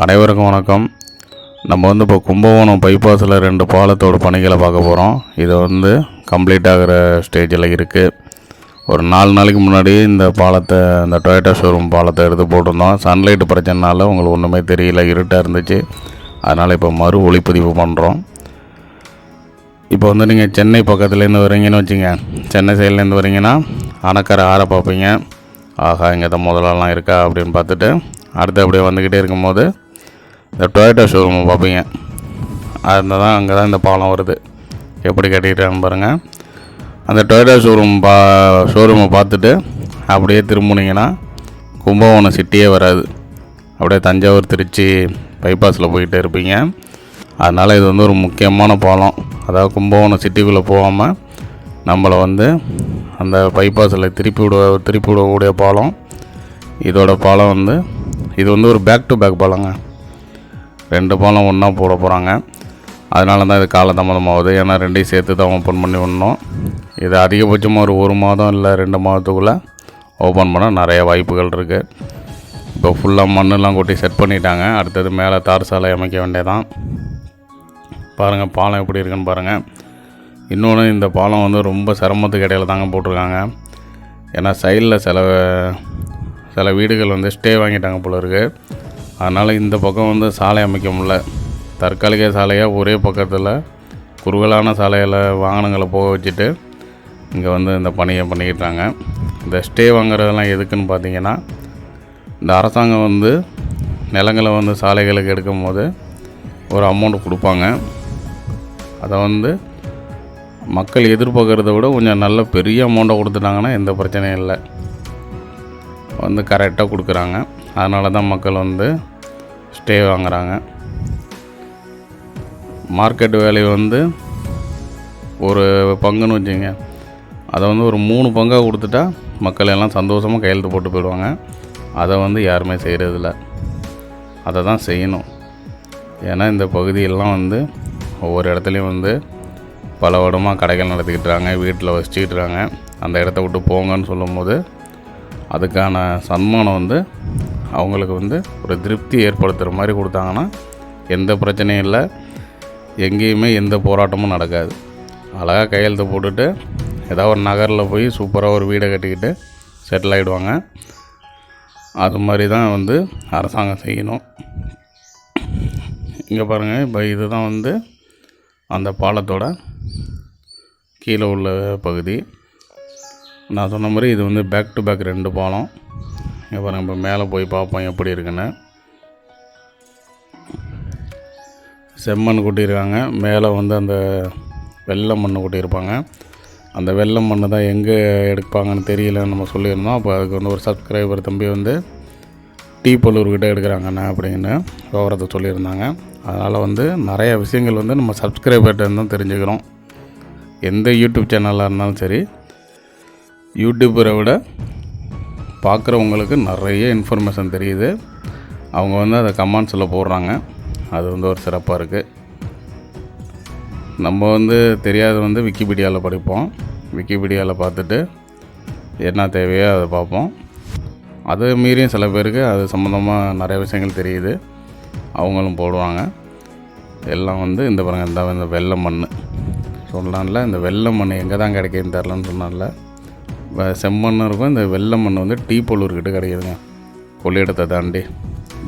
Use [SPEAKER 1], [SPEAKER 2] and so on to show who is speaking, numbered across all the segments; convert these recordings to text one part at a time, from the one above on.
[SPEAKER 1] அனைவருக்கும் வணக்கம். நம்ம வந்து இப்போ கும்பகோணம் பைபாஸில் ரெண்டு பாலத்தோட பணிகளை பார்க்க போகிறோம் இது வந்து கம்ப்ளீட் ஆகிற ஸ்டேஜில் இருக்குது ஒரு நாலு நாளைக்கு முன்னாடி இந்த பாலத்தை இந்த டொயோட்டா ஷோரூம் பாலத்தை எடுத்து போட்டிருந்தோம். சன்லைட் பிரச்சனைனால உங்களுக்கு ஒன்றுமே தெரியல இருட்டாக இருந்துச்சு. அதனால் இப்போ மறு ஒளிப்பதிவு பண்ணுறோம் இப்போ வந்து நீங்கள் சென்னை பக்கத்துலேருந்து வரீங்கன்னு வச்சுங்க சென்னை சைட்லேருந்து வரீங்கன்னா அணக்கரை ஆற பார்ப்பீங்க. ஆஹா இங்கே தான் முதலெல்லாம் இருக்கா அப்படின்னு பார்த்துட்டு அடுத்து அப்படியே வந்துக்கிட்டே இருக்கும்போது இந்த டொயோட்டா ஷோரூமை பார்ப்பீங்க. அந்த தான் அங்கே தான் இந்த பாலம் வருது. எப்படி கட்டிக்கிட்டான்னு பாருங்கள் அந்த டொயோட்டா ஷோரூம் பா ஷோரூமை பார்த்துட்டு அப்படியே திரும்பினீங்கன்னா கும்பகோணம் சிட்டியே வராது. அப்படியே தஞ்சாவூர் திருச்சி பைபாஸில் போயிட்டே இருப்பீங்க. அதனால் இது வந்து ஒரு முக்கியமான பாலம். அதாவது கும்பகோணம் சிட்டிக்குள்ளே போகாமல் நம்மளை வந்து அந்த பைபாஸில் திருப்பி விட திருப்பி விடக்கூடிய பாலம். இதோட பாலம் வந்து இது வந்து ஒரு பேக் டு பேக் பாலங்க. ரெண்டு பாலம் ஒன்றா போட போகிறாங்க அதனால தான் இது காலதாமதமாகுது ஏன்னா ரெண்டையும் சேர்த்து தான் ஓப்பன் பண்ணி விடணும். இது அதிகபட்சமாக ஒரு ஒரு மாதம் இல்லை ரெண்டு மாதத்துக்குள்ளே ஓப்பன் பண்ண நிறைய வாய்ப்புகள் இருக்குது இப்போ ஃபுல்லாக மண்ணெல்லாம் கொட்டி செட் பண்ணிட்டாங்க. அடுத்தது மேலே தார் சாலை அமைக்க வேண்டியதான் பாருங்கள் பாலம் எப்படி இருக்குன்னு பாருங்கள் இன்னொன்று இந்த பாலம் வந்து ரொம்ப சிரமத்துக்கு இடையில தாங்க போட்டிருக்காங்க. ஏன்னா சைடில் சில சில வீடுகள் வந்து ஸ்டே வாங்கிட்டாங்க போல இருக்குது அதனால் இந்த பக்கம் வந்து சாலை அமைக்க முடியல. தற்காலிக சாலையாக ஒரே பக்கத்தில் குறுகலான சாலையில் வாகனங்களை போக வச்சுட்டு இங்கே வந்து இந்த பணியை பண்ணிக்கிட்டாங்க. இந்த ஸ்டே வாங்குறதெல்லாம் எதுக்குன்னு பார்த்தீங்கன்னா இந்த அரசாங்கம் வந்து நிலங்களை வந்து சாலைகளுக்கு எடுக்கும் போது ஒரு அமௌண்ட் கொடுப்பாங்க. அதை வந்து மக்கள் எதிர்பார்க்குறத விட கொஞ்சம் நல்ல பெரிய அமௌண்ட்டை கொடுத்துட்டாங்கன்னா எந்த பிரச்சனையும் இல்லை. வந்து கரெக்டாக கொடுக்குறாங்க. அதனால தான் மக்கள் வந்து ஸ்டே வாங்குகிறாங்க மார்க்கெட் வேல்யூ வந்து ஒரு பங்குன்னு வச்சுங்க அதை வந்து ஒரு மூணு பங்காக கொடுத்துட்டா மக்கள் எல்லாம் சந்தோஷமாக கையெழுத்து போட்டு போயிடுவாங்க. அதை வந்து யாருமே செய்கிறதில்ல அதை தான் செய்யணும். ஏன்னா இந்த பகுதியெல்லாம் வந்து ஒவ்வொரு இடத்துலையும் வந்து பல வருடமாக கடைகள் நடத்திக்கிட்டுறாங்க வீட்டில் வச்சுக்கிட்டுறாங்க அந்த இடத்த விட்டு போங்கன்னு சொல்லும்போது அதுக்கான சன்மானம் வந்து அவங்களுக்கு வந்து ஒரு திருப்தி ஏற்படுத்துகிற மாதிரி கொடுத்தாங்கன்னா எந்த பிரச்சனையும் இல்லை. எங்கேயுமே எந்த போராட்டமும் நடக்காது. அழகாக கையெழுத்து போட்டுட்டு ஏதாவது ஒரு நகரில் போய் சூப்பராக ஒரு வீடை கட்டிக்கிட்டு செட்டில் ஆகிடுவாங்க அது மாதிரி தான் வந்து அரசாங்கம் செய்யணும். இங்கே பாருங்கள் இப்போ இதுதான் வந்து அந்த பாலத்தோட கீழே உள்ள பகுதி. நான் சொன்ன மாதிரி இது வந்து பேக் டு பேக் ரெண்டு பாலம். இப்போ நம்ம மேலே போய் பார்ப்போம் எப்படி இருக்குன்னு. செம்மண் கொட்டியிருக்காங்க. மேலே வந்து அந்த வெள்ளை மண் கொட்டியிருப்பாங்க. அந்த வெள்ளை மண் தான் எங்கே எடுப்பாங்கன்னு தெரியலன்னு நம்ம சொல்லியிருந்தோம். அப்போ அதுக்கு வந்து ஒரு சப்ஸ்கிரைபர் தம்பி வந்து டீ பல்லூர்கிட்ட எடுக்கிறாங்கண்ணா அப்படின்னு விவரத்தை சொல்லியிருந்தாங்க. அதனால் வந்து நிறைய விஷயங்கள் வந்து நம்ம சப்ஸ்கிரைபர்கிட்ட தான் தெரிஞ்சுக்கிறோம். எந்த யூடியூப் சேனலாக இருந்தாலும் சரி யூடியூப்பரை விட பார்க்குறவங்களுக்கு நிறைய இன்ஃபர்மேஷன் தெரியுது. அவங்க வந்து அதை கமெண்ட்ஸில் போடுறாங்க. அது வந்து ஒரு சிறப்பாக இருக்குது நம்ம வந்து தெரியாத வந்து விக்கிபீடியாவில் படிப்போம். விக்கிபீடியாவில் பார்த்துட்டு என்ன தேவையோ அதை பார்ப்போம். அதை மீறியும் சில பேருக்கு அது சம்மந்தமாக நிறைய விஷயங்கள் தெரியுது. அவங்களும் போடுவாங்க. எல்லாம் வந்து இந்த பாருங்கள் இந்த வெள்ளை மண் சொல்லலாம்ல இந்த வெள்ளை மண் எங்கே தான் கிடைக்குதுன்னு தெரிலன்னு சொன்னால செம்மண்ணும் இருக்கும். இந்த வெள்ளை மண் வந்து டீ பொல்லூர்கிட்ட கிடைக்குதுங்க. கொள்ளிடத்தை தாண்டி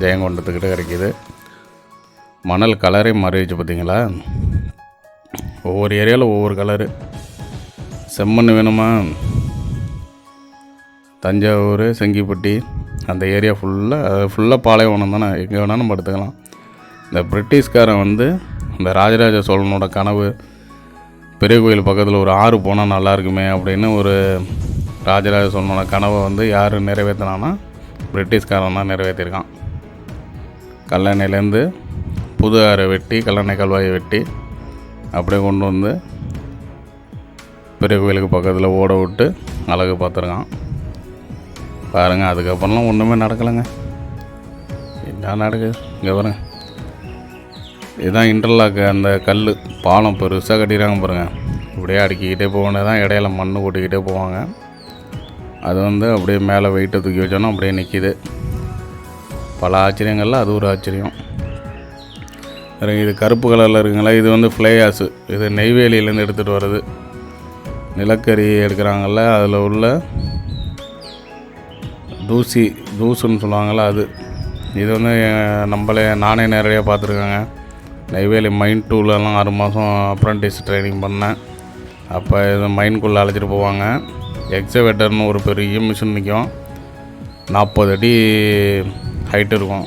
[SPEAKER 1] ஜெயங்கொண்டத்துக்கிட்ட கிடைக்கிது. மணல் கலரே மாறிடுச்சு பார்த்தீங்களா? ஒவ்வொரு ஏரியாவில் ஒவ்வொரு கலரு. செம்மண் வேணுமா? தஞ்சாவூர் செங்கிப்பட்டி அந்த ஏரியா ஃபுல்லாக ஃபுல்லாக பாலைவனம் தானே. எங்கே வேணாலும் நம்ம எடுத்துக்கலாம் இந்த பிரிட்டிஷ்காரன் வந்து இந்த ராஜராஜ சோழனோட கனவு பெரிய கோயில் பக்கத்தில் ஒரு ஆறு போனால் நல்லா இருக்குமே அப்படின்னு ஒரு ராஜராஜ சோழனோட கனவை வந்து யார் நிறைவேற்றினான்னா பிரிட்டிஷ்காரன் தான் நிறைவேற்றிருக்கான் கல்லணையிலேருந்து புது ஆறை வெட்டி கல்லணை கல்வாயை வெட்டி அப்படியே கொண்டு வந்து பெரிய கோயிலுக்கு பக்கத்தில் ஓட விட்டு அழகு பார்த்துருக்கான். பாருங்கள் அதுக்கப்புறம்லாம் ஒன்றுமே நடக்கலைங்க. என்ன நடக்குது? இங்கே பாருங்கள் இதுதான் இன்டர்லாக்கு அந்த கல் பாலம் பெருசாக கட்டிடுறாங்க பாருங்கள் இப்படியே அடுக்கிக்கிட்டே போக தான் இடையில மண் கொட்டிக்கிட்டே போவாங்க. அது வந்து அப்படியே மேலே வெயிட்டை தூக்கி வச்சோன்னா அப்படியே நிற்கிது பல ஆச்சரியங்களில் அது ஒரு ஆச்சரியம். இது கருப்பு கலரில் இருக்குங்களா? இது வந்து ஃப்ளேயாஸு இது நெய்வேலியிலேருந்து எடுத்துகிட்டு வர்றது. நிலக்கரி எடுக்கிறாங்கல்ல அதில் உள்ள தூசி தூசுன்னு சொல்லுவாங்கள்ல அது. இது வந்து நம்மளே நானே நேரடியாக பார்த்துருக்கேங்க. நெய்வேலி மைண்ட் டூலெல்லாம் ஆறு மாதம் அப்ரண்டிஸ் ட்ரைனிங் பண்ணேன். அப்போ இது மைன்குள்ளே அழைச்சிட்டு போவாங்க. எக்ஸவேட்டர்னு ஒரு பெரிய மிஷின் நிற்கும் நாற்பது அடி ஹைட் இருக்கும்.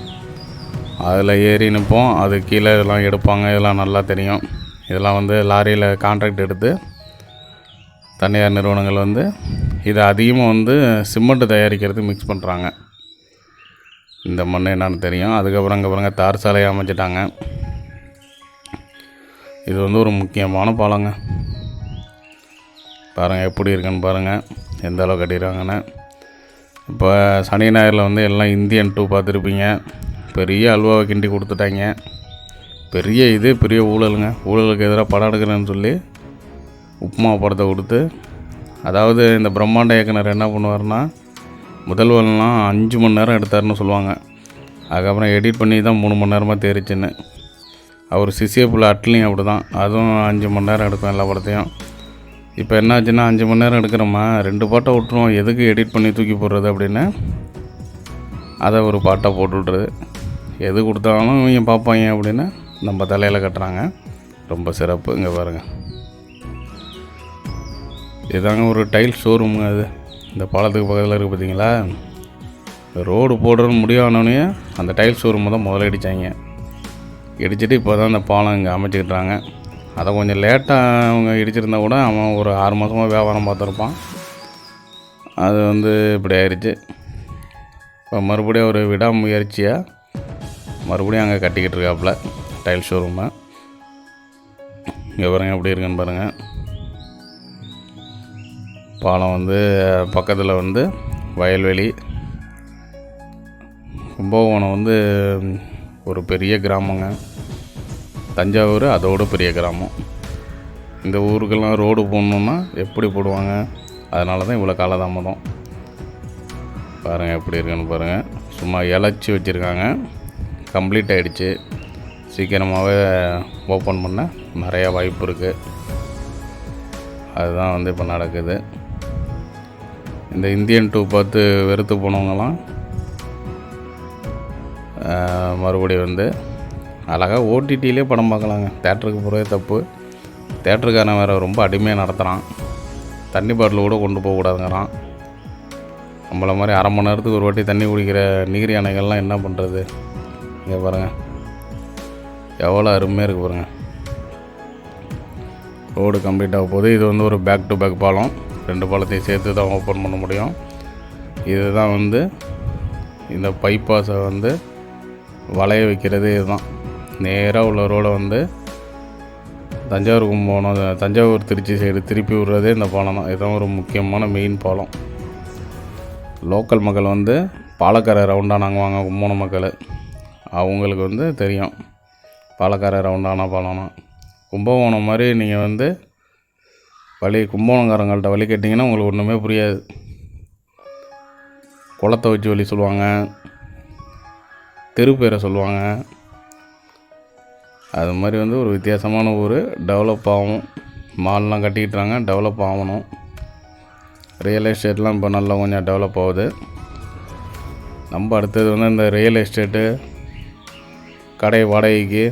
[SPEAKER 1] அதில் ஏறி நிற்போம் அது கீழே இதெல்லாம் எடுப்பாங்க. இதெல்லாம் நல்லா தெரியும். இதெல்லாம் வந்து லாரியில் கான்ட்ராக்ட் எடுத்து தனியார் நிறுவனங்கள் வந்து இதை அதிகமாக வந்து சிமெண்ட் தயாரிக்கிறது மிக்ஸ் பண்ணுறாங்க இந்த மண் என்னன்னு தெரியும். அதுக்கப்புறம் இங்கே பாருங்கள் தார் சாலையை அமைச்சிட்டாங்க. இது வந்து ஒரு முக்கியமான பாலங்க. பாருங்கள் எப்படி இருக்குன்னு பாருங்கள் எந்த அளவு கட்டிடுறாங்கன்னு இப்போ சனி ஞாயிறில் வந்து எல்லாம் இந்தியன் டூ பார்த்துருப்பீங்க. பெரிய அல்வாவை கிண்டி கொடுத்துட்டாங்க. பெரிய இது பெரிய ஊழலுங்க. ஊழலுக்கு எதிராக படம் எடுக்கிறேன்னு சொல்லி உப்புமா படத்தை கொடுத்து அதாவது இந்த பிரம்மாண்ட இயக்குனர் என்ன பண்ணுவார்னா முதல்வர்லாம் அஞ்சு மணி நேரம் எடுத்தாருன்னு சொல்லுவாங்க. அதுக்கப்புறம் எடிட் பண்ணி தான் மூணு மணி நேரமாக தேறிச்சுன்னு அவர் சிசிய புள்ள அட்லியும் அப்படி தான் அதுவும் அஞ்சு மணி நேரம் எடுக்கும் எல்லா படத்தையும். இப்போ என்னாச்சுன்னா அஞ்சு மணி நேரம் எடுக்கிறோமா? ரெண்டு பாட்டை விட்டுருவோம். எதுக்கு எடிட் பண்ணி தூக்கி போடுறது அப்படின்னு? அதை ஒரு பாட்டாக போட்டு விட்றது எது கொடுத்தாலும் இவங்க பார்ப்பாங்க அப்படின்னு நம்ம தலையில் கட்டுறாங்க. ரொம்ப சிறப்பு. இங்கே பாருங்கள் இதாங்க ஒரு டைல் ஷோரூமுங்க அது. இந்த பாலத்துக்கு பக்கத்தில் இருக்குது பார்த்தீங்களா ரோடு போடுறதுன்னு முடிவானோடனே அந்த டைல் ஷோரூமை தான் முதலடிச்சாங்க இடிச்சிட்டு இப்போ தான் அந்த பாலம் இங்கே அமைச்சிக்கிட்டாங்க. அதை கொஞ்சம் லேட்டாக அவங்க இடிச்சிருந்தா கூட அவன் ஒரு ஆறு மாதமாக வியாபாரம் பார்த்துருப்பான். அது வந்து இப்படி ஆயிடுச்சு இப்போ மறுபடியும் ஒரு விடாமுயற்சியாக மறுபடியும் அங்கே கட்டிக்கிட்டு இருக்காப்புல டைல் ஷோரூமை இங்கே பாருங்க எப்படி இருக்குன்னு பாருங்கள் பாலம் வந்து பக்கத்தில் வந்து வயல்வெளி. கும்பகோணம் வந்து ஒரு பெரிய கிராமங்க. தஞ்சாவூர் அதோட பெரிய கிராமம். இந்த ஊருக்கெல்லாம் ரோடு போடணுன்னா எப்படி போடுவாங்க? அதனால தான் இவ்வளோ காலதாமதம். பாருங்கள் எப்படி இருக்குன்னு பாருங்கள் சும்மா இலச்சி வச்சுருக்காங்க. கம்ப்ளீட் ஆகிடுச்சு சீக்கிரமாகவே ஓப்பன் பண்ண நிறையா வாய்ப்பு இருக்குது அதுதான் வந்து இப்போ நடக்குது. இந்த இந்தியன் டூ பார்த்து வெறுத்து போனவங்கலாம் மறுபடியும் வந்து அழகாக ஓடிடியிலே படம் பார்க்கலாங்க. தேட்டருக்கு போகிறதே தப்பு. தேட்டருக்காரன் வேறு ரொம்ப அடிமையாக நடத்துகிறான் தண்ணி பாட்டில் கூட கொண்டு போகக்கூடாதுங்கிறான் நம்மள மாதிரி அரை மணி நேரத்துக்கு ஒரு வாட்டி தண்ணி குடிக்கிற நீர் யானைகள்லாம் என்ன பண்ணுறது இங்கே பாருங்கள் எவ்வளோ அருமையாக இருக்குது பாருங்கள் ரோடு கம்ப்ளீட் ஆக போது இது வந்து ஒரு பேக் டு பேக் பாலம். ரெண்டு பாலத்தையும் சேர்த்து தான் ஓப்பன் பண்ண முடியும். இதுதான் வந்து இந்த பைபாஸை வந்து வளைய வைக்கிறதே இதுதான். நேராக உள்ள ரோடை வந்து தஞ்சாவூர் போனோம். தஞ்சாவூர் திருச்சி சைடு திருப்பி விடுறதே இந்த பாலம் தான். இதுதான் ஒரு முக்கியமான மெயின் பாலம். லோக்கல் மக்கள் வந்து பாலக்கார ரவுண்டாக நாங்கள் வாங்க கும்பகோணம் மக்கள். அவங்களுக்கு வந்து தெரியும். பாலக்கார ரவுண்டான பாலம்னா. கும்பகோணம் மாதிரி நீங்கள் வந்து வழி கும்பகோணங்காரங்கள்ட்ட வழி கேட்டிங்கன்னா உங்களுக்கு ஒன்றுமே புரியாது. குளத்தை வச்சு வழி சொல்லுவாங்க. தெரு பேரை சொல்லுவாங்க. அது மாதிரி வந்து ஒரு வித்தியாசமான ஊர். டெவலப் ஆகும். மால்லாம் கட்டிக்கிட்டாங்க. டெவலப் ஆகணும். ரியல் எஸ்டேட்லாம் இப்போ நல்லா கொஞ்சம் டெவலப் ஆகுது. நம்ம அடுத்தது வந்து இந்த ரியல் எஸ்டேட்டு கடை வாடகைக்கு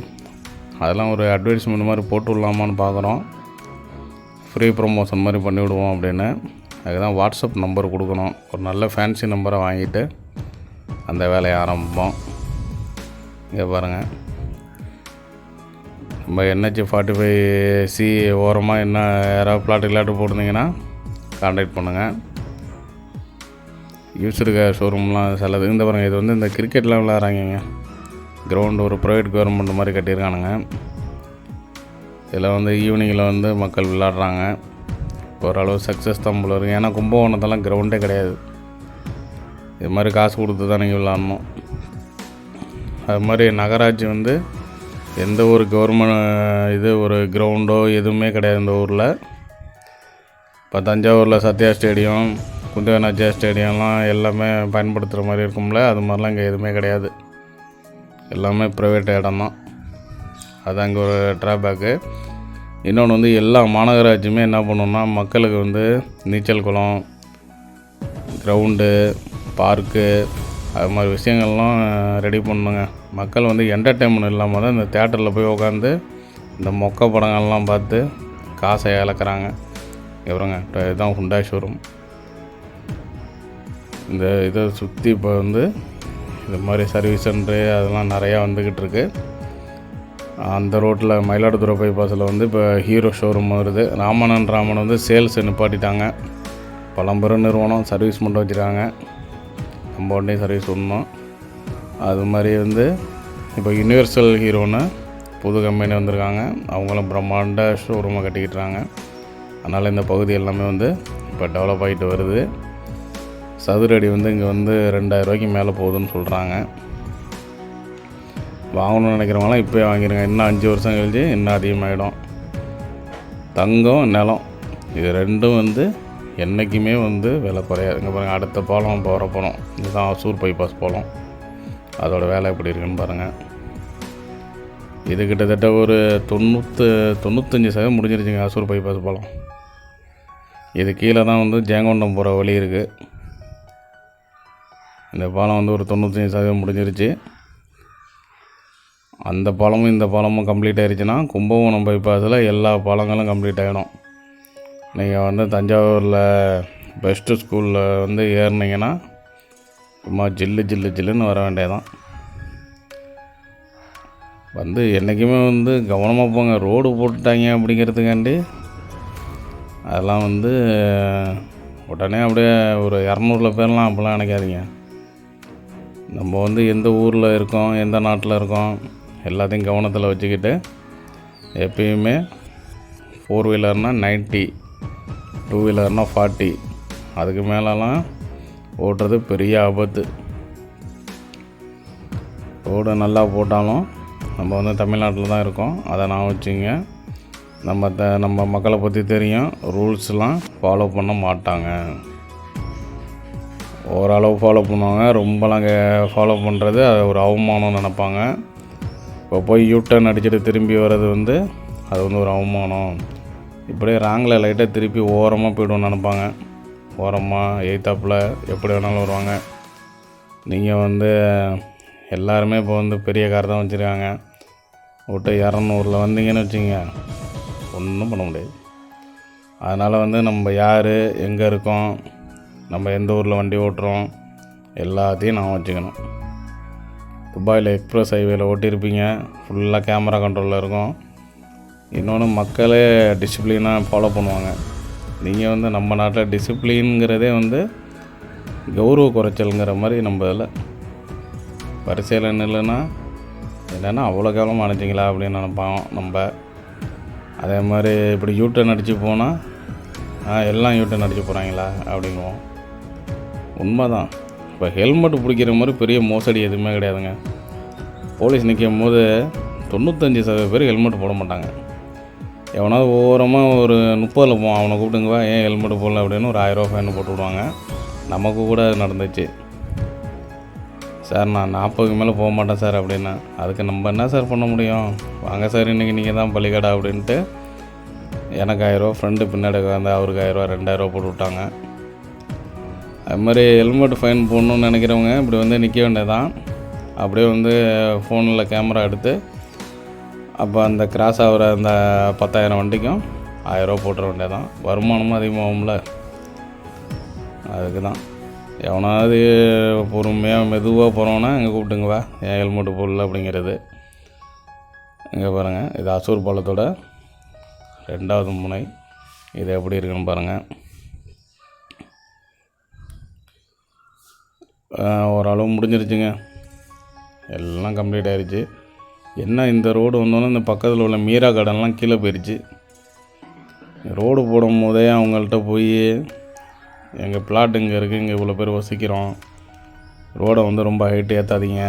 [SPEAKER 1] அதெல்லாம் ஒரு அட்வர்டைஸ்மெண்ட் மாதிரி போட்டு விடலாமான்னு பார்க்குறோம். ஃப்ரீ ப்ரொமோஷன் மாதிரி பண்ணிவிடுவோம் அப்படின்னு. அதுக்கு தான் வாட்ஸ்அப் நம்பர் கொடுக்கணும். ஒரு நல்ல ஃபேன்சி நம்பரை வாங்கிட்டு அந்த வேலையை ஆரம்பிப்போம். இங்கே பாருங்கள் நம்ம என்ஹெச் ஃபார்ட்டி ஃபைவ் சி ஓரமாக என்ன யாராவது பிளாட்டு இல்லாட்டு போட்டிருந்தீங்கன்னா காண்டாக்ட் பண்ணுங்கள் யூஸ் ஷோரூம்லாம் சிலது. இந்த பாருங்கள் இது வந்து இந்த கிரிக்கெட்லாம் விளாட்றாங்க கிரவுண்டு ஒரு ப்ரைவேட் கவர்மெண்ட் மாதிரி கட்டியிருக்கானுங்க. இதில் வந்து ஈவினிங்கில் வந்து மக்கள் விளாட்றாங்க ஓரளவு சக்ஸஸ் தான் போல இருக்குது ஏன்னா கும்பகோணத்தெல்லாம் கிரவுண்டே கிடையாது. இது மாதிரி காசு கொடுத்து தான் நீங்கள் விளாட்ணும் அது மாதிரி நகராட்சி வந்து எந்த ஒரு கவர்மெண்ட் இது ஒரு கிரவுண்டோ எதுவுமே கிடையாது இந்த ஊரில். இப்போ தஞ்சாவூரில் சத்யா ஸ்டேடியம் குந்தவநாச்சியா ஸ்டேடியம்லாம் எல்லாமே பயன்படுத்துகிற மாதிரி இருக்கும்ல அது மாதிரிலாம் இங்கே எதுவுமே கிடையாது. எல்லாமே ப்ரைவேட் இடம் தான். அது அங்கே ஒரு ட்ராபேக்கு இன்னொன்று வந்து எல்லா மாநகராட்சியுமே என்ன பண்ணணும்னா மக்களுக்கு வந்து நீச்சல் குளம் கிரவுண்டு பார்க்கு அது மாதிரி விஷயங்கள்லாம் ரெடி பண்ணுங்க மக்கள் வந்து என்டர்டெயின்மெண்ட் இல்லாமல் தான் இந்த தேட்டரில் போய் உட்காந்து இந்த மொக்க படங்கள்லாம் பார்த்து காசை இழக்கிறாங்க. எவருங்க இதுதான் ஹுண்டாய் ஷோரூம் இந்த இதை சுற்றி இப்போ வந்து இது மாதிரி சர்வீஸ் சென்ட்ரு அதெல்லாம் நிறையா வந்துக்கிட்டு இருக்கு. அந்த ரோட்டில் மயிலாடுதுறை பைபாஸில் வந்து இப்போ ஹீரோ ஷோரூம் வருது. ராமனன் ராமன் வந்து சேல்ஸ் நிப்பாட்டிட்டாங்க. பழம்பெரும் நிறுவனம் சர்வீஸ் மட்டும் வச்சுருக்காங்க. நம்ம உடனே சர்வீஸ் விடணும். அது மாதிரி வந்து இப்போ யூனிவர்சல் ஹீரோன்னு புது கம்பெனி வந்திருக்காங்க. அவங்களும் பிரம்மாண்ட ஷோரூமை கட்டிக்கிட்டுறாங்க. அதனால் இந்த பகுதி எல்லாமே வந்து இப்போ டெவலப் ஆகிட்டு வருது. சதுரடி வந்து இங்கே வந்து ரெண்டாயிரம் ரூபாய்க்கு மேலே போகுதுன்னு சொல்கிறாங்க வாங்கணும்னு நினைக்கிறவங்களாம் இப்போயே வாங்கிடுங்க இன்னும் அஞ்சு வருஷம் கழிச்சு இன்னும் அதிகமாகிடும் தங்கம் நிலம் இது ரெண்டும் வந்து என்றைக்குமே வந்து விலை குறையாது. இங்கே பாருங்கள் அடுத்த பாலம் போகிற போனோம் இதுதான் சூர் பைபாஸ் பாலம். அதோட வேலை எப்படி இருக்குன்னு பாருங்கள் இது கிட்டத்தட்ட ஒரு தொண்ணூற்று தொண்ணூத்தஞ்சு சதவீதம் முடிஞ்சிருச்சுங்க. அசூர் பைபாஸ் பாலம். இது கீழே தான் வந்து ஜெயங்கொண்டம் போகிற வழி இருக்குது இந்த பாலம் வந்து ஒரு தொண்ணூத்தஞ்சு சதவீதம் முடிஞ்சிருச்சு. அந்த பாலமும் இந்த பாலமும் கம்ப்ளீட் ஆயிடுச்சுன்னா கும்பகோணம் பைபாஸில் எல்லா பாலங்களும் கம்ப்ளீட் ஆகிடும் நீங்கள் வந்து தஞ்சாவூரில் பெஸ்ட்டு ஸ்கூலில் வந்து ஏறினீங்கன்னா சும்மா ஜில்லு ஜில்லு ஜில்லுன்னு வர வேண்டியதான் வந்து என்றைக்குமே வந்து கவனமாக போங்க. ரோடு போட்டுட்டாங்க அப்படிங்கிறதுக்காண்டி அதெல்லாம் வந்து உடனே அப்படியே ஒரு இரநூறுல பேர்லாம் அப்படிலாம் நினைக்காதீங்க. நம்ம வந்து எந்த ஊரில் இருக்கோம் எந்த நாட்டில் இருக்கோம் எல்லாத்தையும் கவனத்தில் வச்சுக்கிட்டு எப்பயுமே ஃபோர் வீலர்னால் 90 டூ வீலர்னால் ஃபார்ட்டி அதுக்கு மேலெலாம் ஓட்டுறது பெரிய ஆபத்து. ரோடு நல்லா போட்டாலும் நம்ம வந்து தமிழ்நாட்டில் தான் இருக்கோம். அதை நான் வச்சுங்க. நம்ம த நம்ம மக்களை பற்றி தெரியும். ரூல்ஸ்லாம் ஃபாலோ பண்ண மாட்டாங்க. ஓரளவு ஃபாலோ பண்ணுவாங்க. ரொம்பலாம் ஃபாலோ பண்ணுறது அது ஒரு அவமானம் நினைப்பாங்க. இப்போ போய் யூட்டர்ன் அடிச்சுட்டு திரும்பி வர்றது வந்து அது வந்து ஒரு அவமானம். இப்படியே ராங்கில் லைட்டாக திருப்பி ஓரமாக போய்டுவோம்னு நினைப்பாங்க. ஓரமாக எய்த்தாப்பில் எப்படி வேணாலும் வருவாங்க. நீங்கள் வந்து எல்லாருமே இப்போ வந்து பெரிய கார் தான் வச்சுருக்காங்க. விட்டு இரநூறுல வந்தீங்கன்னு வச்சுங்க ஒன்றும் பண்ண முடியாது. அதனால் வந்து நம்ம யார் எங்கே இருக்கோம் நம்ம எந்த ஊரில் வண்டி ஓட்டுறோம் எல்லாத்தையும் நான் வச்சுக்கணும். துபாயில் எக்ஸ்ப்ரெஸ் ஹைவேல ஓட்டியிருப்பீங்க ஃபுல்லாக கேமரா கண்ட்ரோலில் இருக்கும். இன்னொன்று மக்களே டிசிப்ளினாக ஃபாலோ பண்ணுவாங்க. நீங்கள் வந்து நம்ம நாட்டில் டிசிப்ளின்ங்கிறதே வந்து கௌரவ குறைச்சல்ங்கிற மாதிரி நம்ம இதில் வரிசையில் நில்லுன்னா என்னென்னா அவ்வளோ காலமாக அனுப்பிச்சிங்களா அப்படின்னு நினைப்போம் நம்ம. அதே மாதிரி இப்படி யூட்டன் அடித்து போனால் எல்லாம் யூட்டன் அடித்து போகிறாங்களா அப்படிங்குவோம். உண்மை தான் இப்போ ஹெல்மெட் பிடிக்கிற மாதிரி பெரிய மோசடி எதுவுமே கிடையாதுங்க. போலீஸ் நிற்கும் போது தொண்ணூத்தஞ்சு சதவீத பேர் ஹெல்மெட் போட மாட்டாங்க. எவனாவது ஓரமாக ஒரு முப்பதில் போவான் அவனை கூப்பிட்டுங்க வா ஏன் ஹெல்மெட் போடல அப்படின்னு ஒரு ஆயிரரூவா ஃபைன் போட்டு விடுவாங்க நமக்கு கூட அது நடந்துச்சு. சார் நான் நாற்பதுக்கு மேலே போக மாட்டேன் சார் அப்படின்னா அதுக்கு நம்ம என்ன சார் பண்ண முடியும்? வாங்க சார் இன்றைக்கி நீங்கள் தான் பள்ளிக்கடா அப்படின்ட்டு எனக்கு ஆயிரரூவா ஃப்ரெண்டு பின்னாடி வந்து அவருக்கு ஆயிரரூவா ரெண்டாயிரரூவா போட்டு விட்டாங்க. அது மாதிரி ஹெல்மெட் ஃபைன் போடணுன்னு நினைக்கிறவங்க இப்படி வந்து நிற்க வேண்டியதான் அப்படியே வந்து ஃபோனில் கேமரா எடுத்து அப்போ அந்த கிராஸ் ஆகிற அந்த பத்தாயிரம் வண்டிக்கும் ஆயிரரூவா போட்டுற வேண்டியதான் வருமானமும் அதிகமாகும்ல. அதுக்கு தான் எவனாவது பொறுமையாக மெதுவாக போகிறோன்னா இங்கே கூப்பிட்டுங்க வா. ஏன் ஹெல்மெட்டு போடல அப்படிங்கிறது. இங்கே பாருங்கள் இது அசூர் பாலத்தோட ரெண்டாவது முனை. இது எப்படி இருக்குன்னு பாருங்கள் ஓரளவு முடிஞ்சிருச்சுங்க. எல்லாம் கம்ப்ளீட் ஆயிடுச்சு என்ன இந்த ரோடு வந்தோன்னே இந்த பக்கத்தில் உள்ள மீரா கார்டன்லாம் கீழே போயிடுச்சு ரோடு போடும் போதே அவங்கள்ட்ட போய் எங்கள் பிளாட் இங்கே இருக்குது இங்கே இவ்வளோ பேர் வசிக்கிறோம். ரோடை வந்து ரொம்ப ஹைட்டு ஏற்றாதீங்க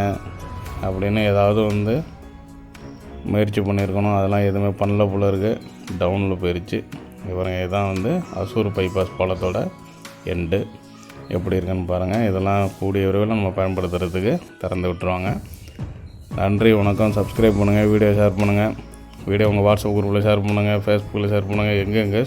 [SPEAKER 1] அப்படின்னு ஏதாவது வந்து முயற்சி பண்ணியிருக்கணும். அதெல்லாம் எதுவுமே பண்ணல போல இருக்குது டவுனில் போயிடுச்சு இவருங்க இதான் வந்து அசூர் பைபாஸ் பாலத்தோட எண்டு எப்படி இருக்குன்னு பாருங்கள் இதெல்லாம் கூடிய விரைவில் நம்ம பயன்படுத்துகிறதுக்கு திறந்து விட்டுருவாங்க. நன்றி வணக்கம். சப்ஸ்கிரைப் பண்ணுங்கள் வீடியோ ஷேர் பண்ணுங்கள் வீடியோ உங்கள் வாட்ஸ்அப் குரூப்பில் ஷேர் பண்ணுங்கள் ஃபேஸ்புக்கில் ஷேர் பண்ணுங்கள் எங்கெங்கே